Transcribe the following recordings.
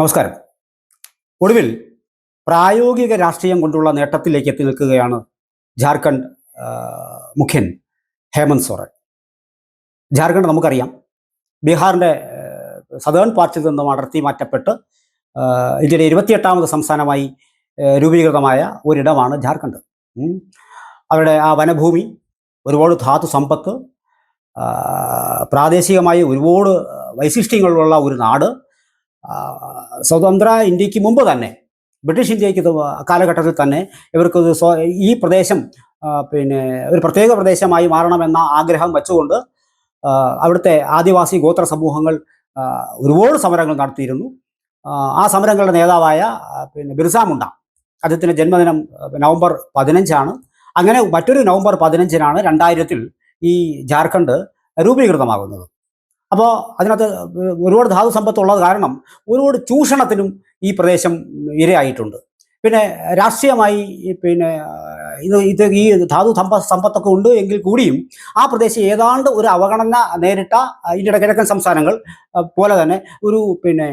നമസ്കാരം. ഒടുവിൽ പ്രായോഗിക രാഷ്ട്രീയം കൊണ്ടുള്ള നേട്ടത്തിലേക്ക് എത്തി നിൽക്കുകയാണ് ജാർഖണ്ഡ് മുഖ്യൻ ഹേമന്ത് സോറൻ. ജാർഖണ്ഡ് നമുക്കറിയാം. ബീഹാറിന്റെ സദേൺ പാർട്ടിൽ നിന്നും അടർത്തി മാറ്റപ്പെട്ട് ഇന്ത്യയുടെ ഇരുപത്തിയെട്ടാമത് സംസ്ഥാനമായി രൂപീകൃതമായ ഒരിടമാണ് ജാർഖണ്ഡ്. അവരുടെ ആ വനഭൂമി ഒരുപാട് ധാതു സമ്പത്ത് പ്രാദേശികമായി ഒരുപാട് വൈശിഷ്ട്യങ്ങളുള്ള ഒരു നാട് സ്വതന്ത്ര ഇന്ത്യയ്ക്ക് മുമ്പ് തന്നെ ബ്രിട്ടീഷ് ഇന്ത്യയ്ക്ക് കാലഘട്ടത്തിൽ തന്നെ ഇവർക്ക് ഈ പ്രദേശം പിന്നെ ഒരു പ്രത്യേക പ്രദേശമായി മാറണമെന്ന ആഗ്രഹം വെച്ചുകൊണ്ട് അവിടുത്തെ ആദിവാസി ഗോത്ര സമൂഹങ്ങൾ ഒരുപാട് സമരങ്ങൾ നടത്തിയിരുന്നു. ആ, സമരങ്ങളുടെ നേതാവായ പിന്നെ ബിർസാമുണ്ട അദ്ദേഹത്തിന്റെ ജന്മദിനം നവംബർ പതിനഞ്ചാണ്. അങ്ങനെ മറ്റൊരു നവംബർ പതിനഞ്ചിനാണ് രണ്ടായിരത്തിൽ ഈ ജാർഖണ്ഡ് രൂപീകൃതമാകുന്നത്. അപ്പോൾ അതിനകത്ത് ഒരുപാട് ധാതു സമ്പത്തുള്ളത് കാരണം ഒരുപാട് ചൂഷണത്തിനും ഈ പ്രദേശം ഇരയായിട്ടുണ്ട്. പിന്നെ രാഷ്ട്രീയമായി പിന്നെ ഇത് ഇത് ഈ ധാതു സമ്പ സമ്പത്തൊക്കെ ഉണ്ട് എങ്കിൽ കൂടിയും ആ പ്രദേശം ഏതാണ്ട് ഒരു അവഗണന നേരിട്ട ഇന്ത്യയുടെ കിഴക്കൻ സംസ്ഥാനങ്ങൾ പോലെ തന്നെ ഒരു പിന്നെ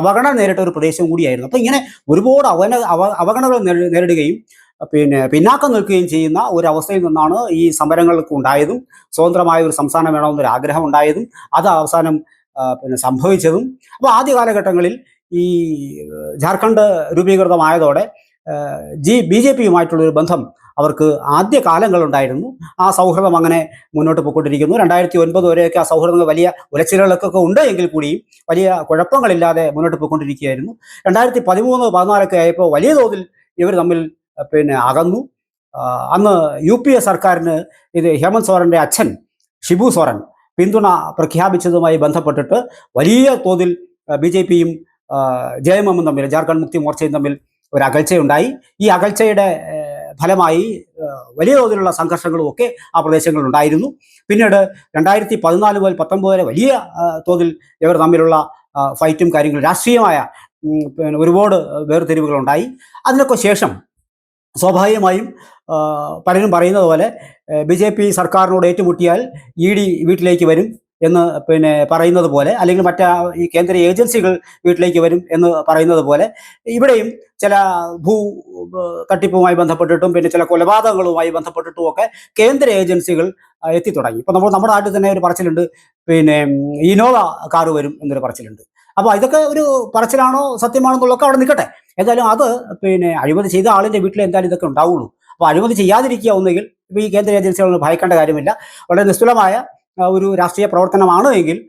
അവഗണന നേരിട്ട ഒരു പ്രദേശം കൂടിയായിരുന്നു. അപ്പോൾ ഇങ്ങനെ ഒരുപാട് അവന അവ അവഗണനകൾ നേരിടുകയും പിന്നെ പിന്നാക്കം നിൽക്കുകയും ചെയ്യുന്ന ഒരു അവസ്ഥയിൽ നിന്നാണ് ഈ സമരങ്ങൾക്ക് ഉണ്ടായതും സ്വതന്ത്രമായ ഒരു സംസ്ഥാനം വേണമെന്നൊരു ആഗ്രഹം ഉണ്ടായതും അത് അവസാനം പിന്നെ സംഭവിച്ചതും. അപ്പോൾ ആദ്യ കാലഘട്ടങ്ങളിൽ ഈ ജാർഖണ്ഡ് രൂപീകൃതമായതോടെ ജി ബി ജെ പിയുമായിട്ടുള്ളൊരു ബന്ധം അവർക്ക് ആദ്യ കാലങ്ങളുണ്ടായിരുന്നു. ആ സൗഹൃദം അങ്ങനെ മുന്നോട്ട് പോയിക്കൊണ്ടിരിക്കുന്നു. രണ്ടായിരത്തി ഒൻപത് വരെയൊക്കെ ആ സൗഹൃദങ്ങൾ വലിയ ഉലച്ചിലുകളൊക്കെ ഉണ്ട് എങ്കിൽ കൂടിയും വലിയ കുഴപ്പങ്ങളില്ലാതെ മുന്നോട്ട് പോയിക്കൊണ്ടിരിക്കുകയായിരുന്നു. രണ്ടായിരത്തി പതിമൂന്ന് പതിനാലൊക്കെ ആയപ്പോൾ വലിയ തോതിൽ ഇവർ തമ്മിൽ പിന്നെ അകന്നു. അന്ന് യു പി എ സർക്കാരിന് ഇത് ഹേമന്ത് സോറന്റെ അച്ഛൻ ഷിബു സോറൻ പിന്തുണ പ്രഖ്യാപിച്ചതുമായി ബന്ധപ്പെട്ടിട്ട് വലിയ തോതിൽ ബി ജെ പിയും ജെ എം എമ്മും തമ്മിൽ ജാർഖണ്ഡ് മുക്തി മോർച്ചയും തമ്മിൽ ഒരു അകൽച്ചയുണ്ടായി. ഈ അകൽച്ചയുടെ ഫലമായി വലിയ തോതിലുള്ള സംഘർഷങ്ങളും ഒക്കെ ആ പ്രദേശങ്ങളിൽ ഉണ്ടായിരുന്നു പിന്നീട് രണ്ടായിരത്തി പതിനാല് മുതൽ പത്തൊമ്പത് വരെ വലിയ തോതിൽ ഇവർ തമ്മിലുള്ള ഫൈറ്റും കാര്യങ്ങളും രാഷ്ട്രീയമായ ഒരുപാട് വേർതിരിവുകളുണ്ടായി. അതിനൊക്കെ ശേഷം സ്വാഭാവികമായും പലരും പറയുന്നത് പോലെ ബി ജെ പി സർക്കാരിനോട് ഏറ്റുമുട്ടിയാൽ ഇ ഡി വീട്ടിലേക്ക് വരും എന്ന് പിന്നെ പറയുന്നത് പോലെ അല്ലെങ്കിൽ മറ്റ് ഈ കേന്ദ്ര ഏജൻസികൾ വീട്ടിലേക്ക് വരും എന്ന് പറയുന്നത് പോലെ ഇവിടെയും ചില ഭൂ തട്ടിപ്പുമായി ബന്ധപ്പെട്ടിട്ടും പിന്നെ ചില കൊലപാതകങ്ങളുമായി ബന്ധപ്പെട്ടിട്ടും ഒക്കെ കേന്ദ്ര ഏജൻസികൾ എത്തി തുടങ്ങി ഇപ്പം നമ്മൾ നമ്മുടെ നാട്ടിൽ തന്നെ ഒരു പറച്ചിലുണ്ട് പിന്നെ ഇനോവ കാറ് വരും എന്നൊരു പറച്ചിലുണ്ട്. അപ്പോൾ ഇതൊക്കെ ഒരു പറച്ചിലാണോ സത്യമാണോ എന്നുള്ളതൊക്കെ അവിടെ നിൽക്കട്ടെ. എന്തായാലും അത് പിന്നെ അഴിമതി ചെയ്ത ആളിന്റെ വീട്ടിൽ എന്തായാലും ഇതൊക്കെ ഉണ്ടാവുള്ളൂ. അപ്പോൾ അഴിമതി ചെയ്യാതിരിക്കുക ഒന്നുകിൽ ഈ കേന്ദ്ര ഏജൻസികളൊന്നും ഭയക്കേണ്ട കാര്യമില്ല. വളരെ നിസ്തുലമായ ഒരു രാഷ്ട്രീയ പ്രവർത്തനമാണ് എങ്കിൽ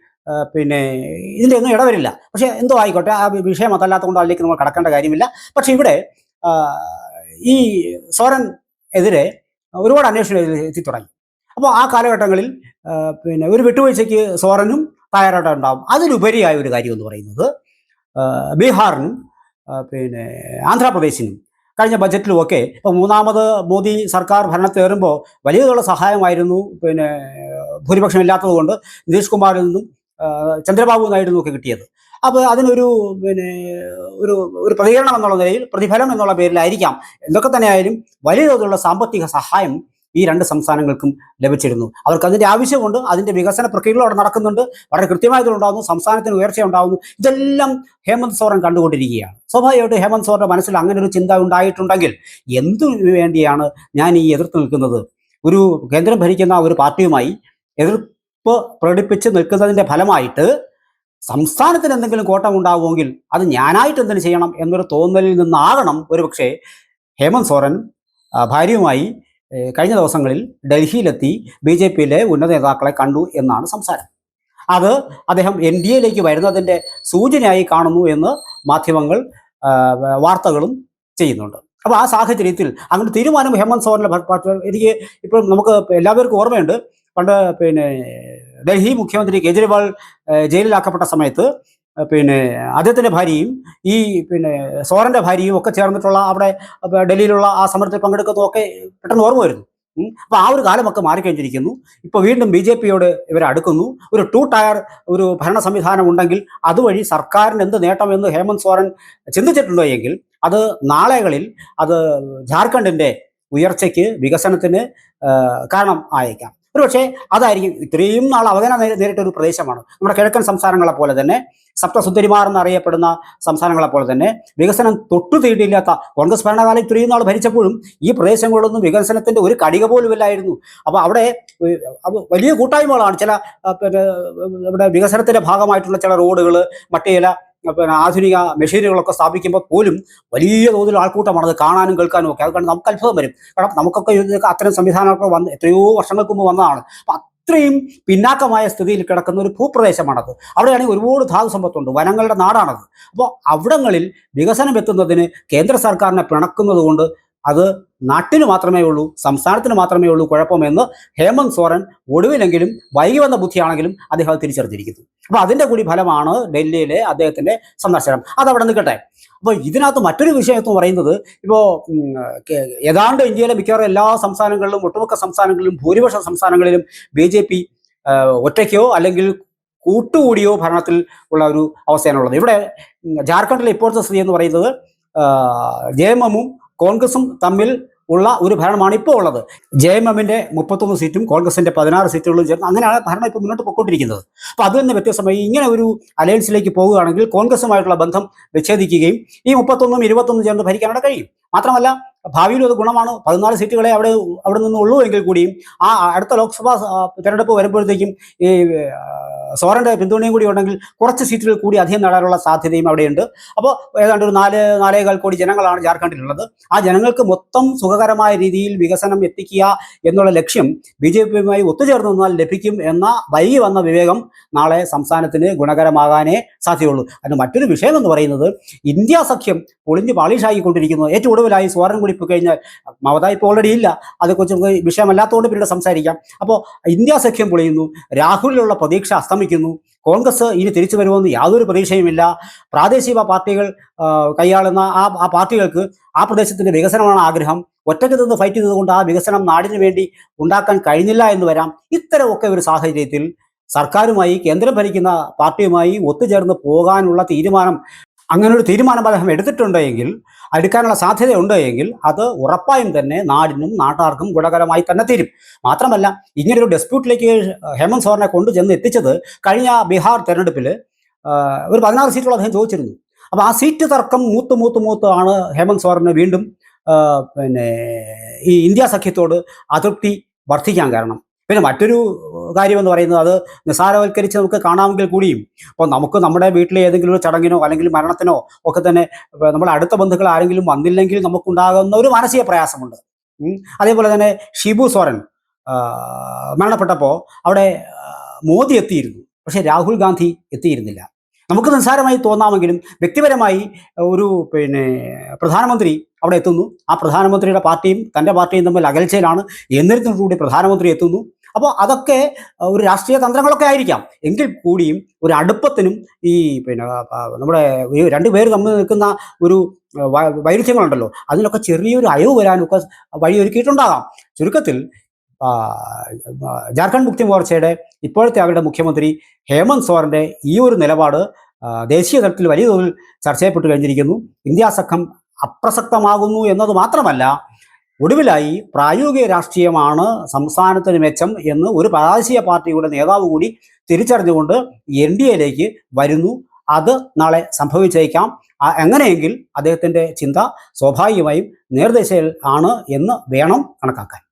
പിന്നെ ഇതിന്റെ ഒന്നും ഇടവരില്ല. പക്ഷേ എന്തോ ആയിക്കോട്ടെ ആ വിഷയം അതല്ലാത്ത കൊണ്ട് അതിലേക്ക് നമ്മൾ കടക്കേണ്ട കാര്യമില്ല. പക്ഷേ ഇവിടെ ഈ സോറൻ എതിരെ ഒരുപാട് അന്വേഷണം എത്തി- തുടങ്ങി. അപ്പോൾ ആ കാലഘട്ടങ്ങളിൽ പിന്നെ ഒരു വിട്ടുവീഴ്ചയ്ക്ക് സോറനും തയ്യാറായിട്ടുണ്ടാവും. അതിലുപരിയായ ഒരു കാര്യം എന്ന് പറയുന്നത് ബീഹാറിനും പിന്നെ ആന്ധ്രാപ്രദേശിനും കഴിഞ്ഞ ബജറ്റിലുമൊക്കെ ഇപ്പോൾ മൂന്നാമത് മോദി സർക്കാർ ഭരണത്തേറുമ്പോൾ വലിയ തോതിലുള്ള സഹായമായിരുന്നു. പിന്നെ ഭൂരിപക്ഷം ഇല്ലാത്തത് കൊണ്ട് നിതീഷ് കുമാറിൽ നിന്നും ചന്ദ്രബാബു നായിഡു നിന്നൊക്കെ കിട്ടിയത്. അപ്പോൾ അതിനൊരു പിന്നെ ഒരു ഒരു പ്രതികരണം എന്നുള്ള നിലയിൽ പ്രതിഫലം എന്നുള്ള പേരിലായിരിക്കാം. എന്തൊക്കെ തന്നെയായാലും വലിയ തോതിലുള്ള സാമ്പത്തിക സഹായം ഈ രണ്ട് സംസ്ഥാനങ്ങൾക്കും ലഭിച്ചിരുന്നു. അവർക്ക് അതിന്റെ ആവശ്യമുണ്ട് അതിന്റെ വികസന പ്രക്രിയകൾ അവിടെ നടക്കുന്നുണ്ട് വളരെ കൃത്യമായതുണ്ടാകുന്നു സംസ്ഥാനത്തിന് ഉയർച്ച ഉണ്ടാകുന്നു ഇതെല്ലാം ഹേമന്ത് സോറൻ കണ്ടുകൊണ്ടിരിക്കുകയാണ്. സ്വാഭാവികമായിട്ട് ഹേമന്ത് സോറന്റെ മനസ്സിൽ അങ്ങനെ ഒരു ചിന്ത ഉണ്ടായിട്ടുണ്ടെങ്കിൽ എന്തു വേണ്ടിയാണ് ഞാൻ ഈ എതിർത്ത് നിൽക്കുന്നത്? ഒരു കേന്ദ്രം ഭരിക്കുന്ന ഒരു പാർട്ടിയുമായി എതിർപ്പ് പ്രകടിപ്പിച്ച് നിൽക്കുന്നതിന്റെ ഫലമായിട്ട് സംസ്ഥാനത്തിന് എന്തെങ്കിലും കോട്ടം ഉണ്ടാവുമെങ്കിൽ അത് ഞാനായിട്ട് എന്തിനു ചെയ്യണം എന്നൊരു തോന്നലിൽ നിന്നാകണം ഒരുപക്ഷെ ഹേമന്ത് സോറൻ ഭാര്യയുമായി കഴിഞ്ഞ ദിവസങ്ങളിൽ ഡൽഹിയിലെത്തി ബി ജെ പിയിലെ ഉന്നത നേതാക്കളെ കണ്ടു എന്നാണ് സംസാരം. അത് അദ്ദേഹം എൻ ഡി എയിലേക്ക് വരുന്നതിന്റെ സൂചനയായി കാണുന്നു എന്ന് മാധ്യമങ്ങൾ വാർത്തകളും ചെയ്യുന്നുണ്ട്. അപ്പോൾ ആ സാഹചര്യത്തിൽ അങ്ങനെ തീരുമാനം ഹേമന്ത് സോറന്റെ പാർട്ടി എനിക്ക് ഇപ്പോൾ നമുക്ക് എല്ലാവർക്കും ഓർമ്മയുണ്ട്. പണ്ട് പിന്നെ ഡൽഹി മുഖ്യമന്ത്രി കേജ്രിവാൾ ജയിലിലാക്കപ്പെട്ട സമയത്ത് പിന്നെ അദ്ദേഹത്തിന്റെ ഭാര്യയും ഈ പിന്നെ സോറന്റെ ഭാര്യയും ഒക്കെ ചേർന്നിട്ടുള്ള അവിടെ ഡൽഹിയിലുള്ള ആ സമരത്തിൽ പങ്കെടുക്കുന്നതൊക്കെ പെട്ടെന്ന് ഓർമ്മ വരുന്നു. അപ്പോൾ അപ്പൊ ആ ഒരു കാലമൊക്കെ മാറിക്കഴിഞ്ഞിരിക്കുന്നു. ഇപ്പൊ വീണ്ടും ബി ജെ പിയോട് ഇവർ അടുക്കുന്നു. ഒരു ടു ടയർ ഒരു ഭരണ സംവിധാനം ഉണ്ടെങ്കിൽ അതുവഴി സർക്കാരിന് എന്ത് നേട്ടമെന്ന് ഹേമന്ത് സോറൻ ചിന്തിച്ചിട്ടുണ്ടോ എങ്കിൽ അത് നാളെകളിൽ അത് ജാർഖണ്ഡിന്റെ ഉയർച്ചയ്ക്ക് വികസനത്തിന് കാരണം ആയേക്കാം ഒരുപക്ഷെ അതായിരിക്കും ഇത്രയും നാൾ അവഗണന നേരിട്ട ഒരു പ്രദേശമാണ് നമ്മുടെ കിഴക്കൻ സംസ്ഥാനങ്ങളെ പോലെ തന്നെ സപ്തസുന്ദരിമാർ എന്നറിയപ്പെടുന്ന സംസ്ഥാനങ്ങളെ പോലെ തന്നെ വികസനം തൊട്ടു തീണ്ടിയില്ലാത്ത കോൺഗ്രസ് ഭരണകാലം ഇത്രയും നാൾ ഭരിച്ചപ്പോഴും ഈ പ്രദേശങ്ങളിലൊന്നും വികസനത്തിന്റെ ഒരു കടിക പോലും ഇല്ലായിരുന്നു അപ്പോൾ അവിടെ വലിയ കൂട്ടായ്മകളാണ് ചില പിന്നെ നമ്മുടെ വികസനത്തിന്റെ ഭാഗമായിട്ടുള്ള ചില റോഡുകൾ മറ്റു ചില പിന്നെ ആധുനിക മെഷീനുകളൊക്കെ സ്ഥാപിക്കുമ്പോൾ പോലും വലിയ തോതിൽ ആൾക്കൂട്ടമാണ് അത് കാണാനും കേൾക്കാനും ഒക്കെ. അതുകൊണ്ട് നമുക്ക് അത്ഭുതം വരും. കാരണം നമുക്കൊക്കെ ഇതൊക്കെ അത്തരം സംവിധാനമൊക്കെ വന്ന് എത്രയോ വർഷങ്ങൾക്ക് മുമ്പ് വന്നതാണ്. അത്രയും പിന്നാക്കമായ സ്ഥിതിയിൽ കിടക്കുന്ന ഒരു ഭൂപ്രദേശമാണത്. അവിടെയാണെങ്കിൽ ഒരുപാട് ധാതു സമ്പത്തുണ്ട്. വനങ്ങളുടെ നാടാണത്. അപ്പോൾ അവിടങ്ങളിൽ വികസനം എത്തുന്നതിന് കേന്ദ്ര സർക്കാരിനെ പിണക്കുന്നത് കൊണ്ട് അത് നാട്ടിന് മാത്രമേ ഉള്ളൂ സംസ്ഥാനത്തിന് മാത്രമേ ഉള്ളൂ കുഴപ്പമെന്ന് ഹേമന്ത് സോറൻ ഒടുവിലെങ്കിലും വൈകി വന്ന ബുദ്ധിയാണെങ്കിലും അദ്ദേഹം തിരിച്ചറിഞ്ഞിരിക്കുന്നു. അപ്പോൾ അതിന്റെ കൂടി ഫലമാണ് ഡൽഹിയിലെ അദ്ദേഹത്തിന്റെ സന്ദർശനം. അതവിടെ നിൽക്കട്ടെ. അപ്പോൾ ഇതിനകത്ത് മറ്റൊരു വിഷയം എന്ന് പറയുന്നത് ഇപ്പോൾ ഏതാണ്ട് ഇന്ത്യയിലെ മിക്കവാറും എല്ലാ സംസ്ഥാനങ്ങളിലും ഒട്ടുമുക്ക സംസ്ഥാനങ്ങളിലും ഭൂരിപക്ഷ സംസ്ഥാനങ്ങളിലും ബി ജെ പി ഒറ്റയ്ക്കോ അല്ലെങ്കിൽ കൂട്ടുകൂടിയോ ഭരണത്തിൽ ഉള്ള ഒരു അവസ്ഥയാണുള്ളത്. ഇവിടെ ജാർഖണ്ഡിലെ ഇപ്പോഴത്തെ സ്ഥിതി എന്ന് പറയുന്നത് ജെ എം എമ്മും കോൺഗ്രസും തമ്മിൽ ഉള്ള ഒരു ഭരണമാണ് ഇപ്പോൾ ഉള്ളത്. ജെ എം എമ്മിന്റെ മുപ്പത്തൊന്ന് സീറ്റും കോൺഗ്രസിന്റെ പതിനാറ് സീറ്റുകളും ചേർന്ന് അങ്ങനെയാണ് ഭരണം ഇപ്പോൾ മുന്നോട്ട് പോയിക്കൊണ്ടിരിക്കുന്നത് അപ്പോൾ അത് തന്നെ വ്യത്യസ്തമായി ഇങ്ങനെ ഒരു അലയൻസിലേക്ക് പോവുകയാണെങ്കിൽ കോൺഗ്രസുമായിട്ടുള്ള ബന്ധം വിച്ഛേദിക്കുകയും ഈ മുപ്പത്തൊന്നും ഇരുപത്തൊന്നും ചേർന്ന് ഭരിക്കാനായിട്ട് കഴിയും. മാത്രമല്ല ഭാവിയിൽ അത് ഗുണമാണ് പതിനാല് സീറ്റുകളെ അവിടെ അവിടെ നിന്ന് ഉള്ളൂ എങ്കിൽ കൂടിയും ആ അടുത്ത ലോക്സഭാ തിരഞ്ഞെടുപ്പ് വരുമ്പോഴത്തേക്കും ഈ സോറന്റെ പിന്തുണയും കൂടി ഉണ്ടെങ്കിൽ കുറച്ച് സീറ്റുകൾ കൂടി അധികം നേടാനുള്ള സാധ്യതയും അവിടെയുണ്ട്. അപ്പോൾ ഏതാണ്ട് ഒരു നാല് നാലേകാൽ കോടി ജനങ്ങളാണ് ജാർഖണ്ഡിലുള്ളത്. ആ ജനങ്ങൾക്ക് മൊത്തം സുഖകരമായ രീതിയിൽ വികസനം എത്തിക്കുക എന്നുള്ള ലക്ഷ്യം ബി ജെ പിയുമായി ഒത്തുചേർന്ന് നിന്നാൽ ലഭിക്കും എന്ന വൈകി വന്ന വിവേകം നാളെ സംസ്ഥാനത്തിന് ഗുണകരമാകാനേ സാധ്യതയുള്ളൂ. അതിന് മറ്റൊരു വിഷയം എന്ന് പറയുന്നത് ഇന്ത്യ സഖ്യം പൊളിഞ്ഞ് പാളിഷായിക്കൊണ്ടിരിക്കുന്നു ഏറ്റവും ഒടുവിലായി സോറൻ കൂടി പോയി കഴിഞ്ഞാൽ മമത ഇപ്പോൾ ഓൾറെഡി ഇല്ല. അതേക്കുറിച്ച് നമുക്ക് വിഷയമല്ലാത്തതുകൊണ്ട് പിന്നീട് സംസാരിക്കാം. അപ്പോൾ ഇന്ത്യ സഖ്യം പൊളിയുന്നു. രാഹുലിലുള്ള പ്രതീക്ഷ അസ്തമിക്കുന്നു കോൺഗ്രസ് ഇനി തിരിച്ചു വരുമെന്ന് യാതൊരു പ്രതീക്ഷയുമില്ല. പ്രാദേശിക പാർട്ടികൾ കൈയാളുന്ന ആ ആ പാർട്ടികൾക്ക് ആ പ്രദേശത്തിന്റെ വികസനമാണ് ആഗ്രഹം. ഒറ്റയ്ക്ക് നിന്ന് ഫൈറ്റ് ചെയ്തുകൊണ്ട് ആ വികസനം നാടിന് വേണ്ടി ഉണ്ടാക്കാൻ കഴിഞ്ഞില്ല എന്ന് വരാം. ഇത്തരമൊക്കെ ഒരു സാഹചര്യത്തിൽ സർക്കാരുമായി കേന്ദ്രം ഭരിക്കുന്ന പാർട്ടിയുമായി ഒത്തുചേർന്ന് പോകാനുള്ള തീരുമാനം അങ്ങനെ ഒരു തീരുമാനം അദ്ദേഹം എടുത്തിട്ടുണ്ടോ എങ്കിൽ എടുക്കാനുള്ള ഉണ്ടോ എങ്കിൽ അത് ഉറപ്പായും തന്നെ നാടിനും നാട്ടാർക്കും ഗുണകരമായി തന്നെ തീരും. മാത്രമല്ല ഇങ്ങനൊരു ഡെസ്പ്യൂട്ടിലേക്ക് ഹേമന്ത് സോറിനെ കൊണ്ടു ചെന്ന് എത്തിച്ചത് കഴിഞ്ഞ ബീഹാർ തെരഞ്ഞെടുപ്പിൽ ഒരു പതിനാറ് സീറ്റുകൾ അദ്ദേഹം ചോദിച്ചിരുന്നു. അപ്പോൾ ആ സീറ്റ് തർക്കം മൂത്ത് മൂത്ത് മൂത്ത് ആണ് ഹേമന്ത് സോറിന് വീണ്ടും പിന്നെ ഈ ഇന്ത്യ സഖ്യത്തോട് അതൃപ്തി വർദ്ധിക്കാൻ കാരണം. പിന്നെ മറ്റൊരു കാര്യം എന്ന് പറയുന്നത് അത് നിസ്സാരവൽക്കരിച്ച് നമുക്ക് കാണാമെങ്കിൽ കൂടിയും അപ്പോൾ നമുക്ക് നമ്മുടെ വീട്ടിലെ ഏതെങ്കിലും ഒരു ചടങ്ങിനോ അല്ലെങ്കിൽ മരണത്തിനോ ഒക്കെ തന്നെ നമ്മുടെ അടുത്ത ബന്ധുക്കൾ ആരെങ്കിലും വന്നില്ലെങ്കിൽ നമുക്കുണ്ടാകുന്ന ഒരു മാനസിക പ്രയാസമുണ്ട്. അതേപോലെ തന്നെ ഷിബു സോറൻ മരണപ്പെട്ടപ്പോൾ അവിടെ മോദി എത്തിയിരുന്നു. പക്ഷേ രാഹുൽ ഗാന്ധി എത്തിയിരുന്നില്ല. നമുക്ക് നിസ്സാരമായി തോന്നാമെങ്കിലും വ്യക്തിപരമായി ഒരു പിന്നെ പ്രധാനമന്ത്രി അവിടെ എത്തുന്നു. ആ പ്രധാനമന്ത്രിയുടെ പാർട്ടിയും തന്റെ പാർട്ടിയും തമ്മിൽ അകൽച്ചയിലാണ്. എന്നിരുന്നു കൂടി പ്രധാനമന്ത്രി എത്തുന്നു. അപ്പോൾ അതൊക്കെ ഒരു രാഷ്ട്രീയ തന്ത്രങ്ങളൊക്കെ ആയിരിക്കാം. എങ്കിൽ കൂടിയും ഒരു അടുപ്പത്തിനും ഈ പിന്നെ നമ്മുടെ രണ്ടു പേര് തമ്മിൽ നിൽക്കുന്ന ഒരു വൈരുദ്ധ്യങ്ങളുണ്ടല്ലോ. അതിനൊക്കെ ചെറിയൊരു അയവ് വരാനൊക്കെ വഴിയൊരുക്കിയിട്ടുണ്ടാകാം. ചുരുക്കത്തിൽ ജാർഖണ്ഡ് മുക്തി മോർച്ചയുടെ ഇപ്പോഴത്തെ അവരുടെ മുഖ്യമന്ത്രി ഹേമന്ത് സോറന്റെ ഈ ഒരു നിലപാട് ദേശീയ തലത്തിൽ വലിയ തോതിൽ ചർച്ച കഴിഞ്ഞിരിക്കുന്നു. ഇന്ത്യാ സഖ്യം അപ്രസക്തമാകുന്നു എന്നത് മാത്രമല്ല ഒടുവിലായി പ്രായോഗിക രാഷ്ട്രീയമാണ് സംസ്ഥാനത്തിന് മെച്ചം എന്ന് ഒരു പ്രാദേശിക പാർട്ടിയുടെ നേതാവ് കൂടി തിരിച്ചറിഞ്ഞുകൊണ്ട് എൻ ഡി എയിലേക്ക് വരുന്നു. അത് നാളെ സംഭവിച്ചേക്കാം. എങ്ങനെയെങ്കിൽ അദ്ദേഹത്തിന്റെ ചിന്ത സ്വാഭാവികമായും നേർദിശയിൽ ആണ് എന്ന് വേണം കണക്കാക്കാൻ.